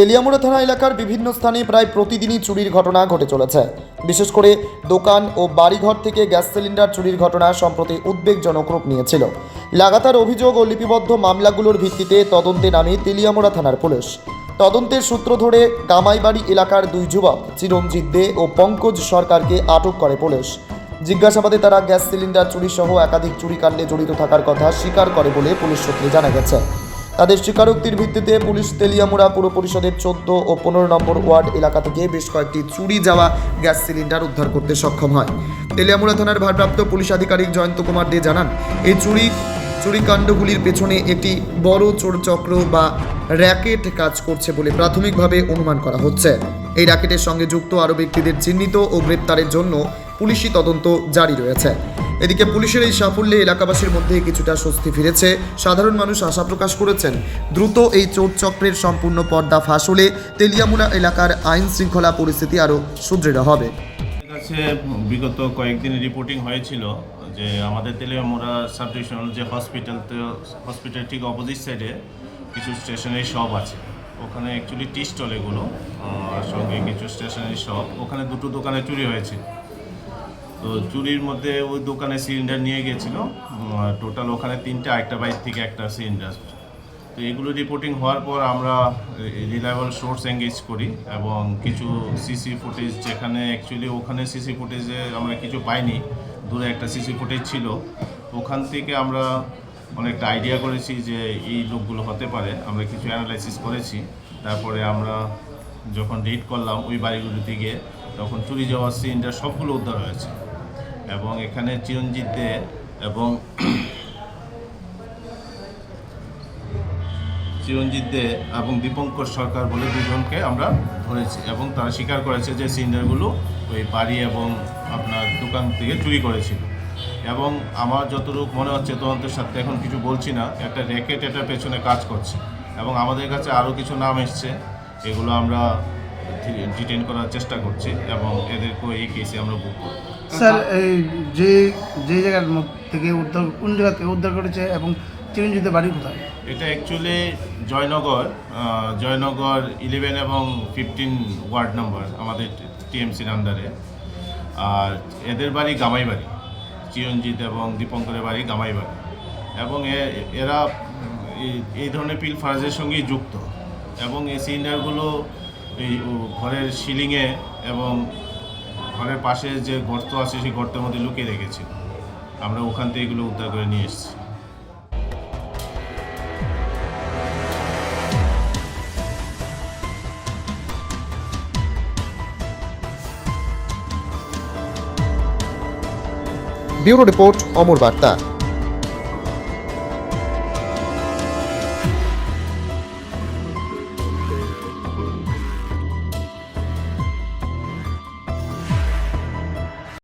তেলিয়ামুড়া থানা এলাকার বিভিন্ন স্থানে প্রায় প্রতিদিনই চুরির ঘটনা ঘটে চলেছে। বিশেষ করে দোকান ও বাড়িঘর থেকে গ্যাস সিলিন্ডার চুরির ঘটনা সম্প্রতি উদ্বেগজনক রূপ নিয়েছিল। লাগাতার অভিযোগ ও লিপিবদ্ধ মামলাগুলোর ভিত্তিতে তদন্তে নামে তেলিয়ামুড়া থানার পুলিশ। তদন্তের সূত্র ধরে কামাইবাড়ি এলাকার দুই যুবক চিরঞ্জিত দে ও পঙ্কজ সরকারকে আটক করে পুলিশ। জিজ্ঞাসাবাদে তারা গ্যাস সিলিন্ডার চুরি সহ একাধিক চুরিকাণ্ডে জড়িত থাকার কথা স্বীকার করে বলে পুলিশ সূত্রে জানা গেছে। তাদের স্বীকারোক্তির ভিত্তিতে পুলিশ তেলিয়ামুড়া পুর পরিষদের চোদ্দ ও পনেরো নম্বর ওয়ার্ড এলাকা থেকে বেশ কয়েকটি চুরি যাওয়া গ্যাস সিলিন্ডার উদ্ধার করতে সক্ষম হয়। তেলিয়ামুড়া থানার ভারপ্রাপ্ত পুলিশ আধিকারিক জয়ন্ত কুমার দে জানান, এই চুরি, চুরিকাণ্ডগুলির পেছনে একটি বড় চোর চক্র বা র্যাকেট কাজ করছে বলে প্রাথমিকভাবে অনুমান করা হচ্ছে। এই র্যাকেটের সঙ্গে যুক্ত আরও ব্যক্তিদের চিহ্নিত ও গ্রেপ্তারের জন্য পুলিশি তদন্ত জারি রয়েছে। এদিকে পুলিশের এই সাফল্যে এলাকাবাসীর মধ্যে কিছুটা স্বস্তি ফিরেছে। সাধারণ মানুষ আশা প্রকাশ করেছেন, দ্রুত এই চোর চক্রের সম্পূর্ণ পর্দা ফাঁস হলে তেলিয়ামুড়া এলাকার আইন শৃঙ্খলা পরিস্থিতি আরও সুদৃঢ় হবে। বিগত কয়েকদিন রিপোর্টিং হয়েছিল যে আমাদের তেলিয়ামুড়া সাব ডিভিশনাল যে হসপিটাল হসপিটাল ঠিক অপোজিট সাইডে কিছু স্টেশনারি শপ আছে। ওখানে অ্যাকচুয়ালি টি স্টল এগুলো সঙ্গে কিছু স্টেশনারি শপ ওখানে দুটো দোকানে চুরি হয়েছে। তো চুরির মধ্যে ওই দোকানে সিলিন্ডার নিয়ে গেছিল। টোটাল ওখানে তিনটা একটা বাইর থেকে একটা সিলিন্ডার। তো এগুলো রিপোর্টিং হওয়ার পর আমরা রিলায়েবল সোর্স এঙ্গেজ করি এবং কিছু সিসি ফুটেজ যেখানে অ্যাকচুয়ালি ওখানে সিসি ফুটেজে আমরা কিছু পাইনি, দূরে একটা সিসি ফুটেজ ছিল। ওখান থেকে আমরা অনেকটা আইডিয়া করেছি যে এই লোকগুলো হতে পারে। আমরা কিছু অ্যানালাইসিস করেছি। তারপরে আমরা যখন রিড করলাম ওই বাড়িগুলোতে গিয়ে, তখন চুরি যাওয়ার সিলিন্ডার সবগুলো উদ্ধার হয়েছে। এবং এখানে চিরঞ্জিত দে এবং চিরঞ্জিত দে এবং দীপঙ্কর সরকার বলে দুজনকে আমরা ধরেছি এবং তারা স্বীকার করেছে যে সিলিন্ডারগুলো ওই বাড়ি এবং আপনার দোকান থেকে চুরি করেছিল। এবং আমার যতটুকু মনে হচ্ছে তদন্তের সাথে এখন কিছু বলছি না, একটা র্যাকেট এটার পেছনে কাজ করছে এবং আমাদের কাছে আরও কিছু নাম এসছে, এগুলো আমরা ডিটেন করার চেষ্টা করছি এবং এদেরকেও এই কেসে আমরা বুক করব। স্যার এই যে যে জায়গার থেকে উদ্ধার কোন জায়গা থেকে উদ্ধার করেছে এবং চিরঞ্জিতের বাড়ি কোথায়? এটা অ্যাকচুয়ালি জয়নগর জয়নগর ইলেভেন এবং ফিফটিন ওয়ার্ড নাম্বার আমাদের টিএমসির আন্ডারে আর এদের বাড়ি গামাই বাড়ি চিরঞ্জিত এবং দীপঙ্করের বাড়ি গামাই বাড়ি এবং এরা এই- এই ধরনের পিল ফারাজের সঙ্গেই যুক্ত। এবং এই সিলিন্ডারগুলো এই ঘরের সিলিংয়ে এবং ঘরের পাশে যে গর্ত আছে, সেই গর্তের মধ্যে লুকিয়ে রেখেছিল আমরা ওখান থেকে এগুলো উদ্ধার করে নিয়ে এসেছি। ব্যুরো রিপোর্ট, অমর বার্তা।